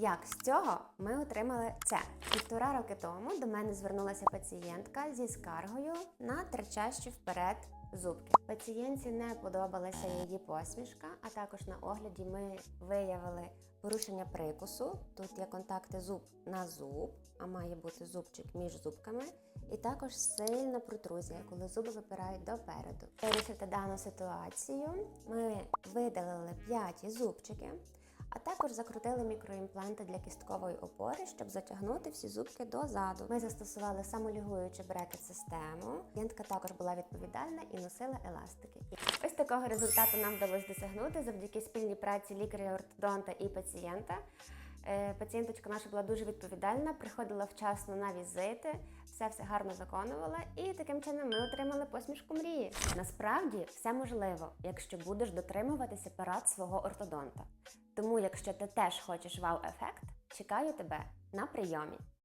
Як з цього ми отримали це? Півтора роки тому до мене звернулася пацієнтка зі скаргою на терчащі вперед зубки. Пацієнтці не подобалася її посмішка, а також на огляді ми виявили порушення прикусу. Тут є контакти зуб на зуб, а має бути зубчик між зубками. І також сильна протрузія, коли зуби випирають допереду. Вирішити дану ситуацію ми видалили п'яті зубчики, а також закрутили мікроімпланти для кісткової опори, щоб затягнути всі зубки дозаду. Ми застосували самолігуючу брекет-систему. Клієнтка також була відповідальна і носила еластики. Ось такого результату нам вдалося досягнути завдяки спільній праці лікаря-ортодонта і пацієнта. Е, Пацієнточка наша була дуже відповідальна, приходила вчасно на візити, все все гарно виконувала, і таким чином ми отримали посмішку мрії. Насправді все можливо, якщо будеш дотримуватися парад свого ортодонта. Тому, якщо ти теж хочеш вау-ефект, чекаю тебе на прийомі.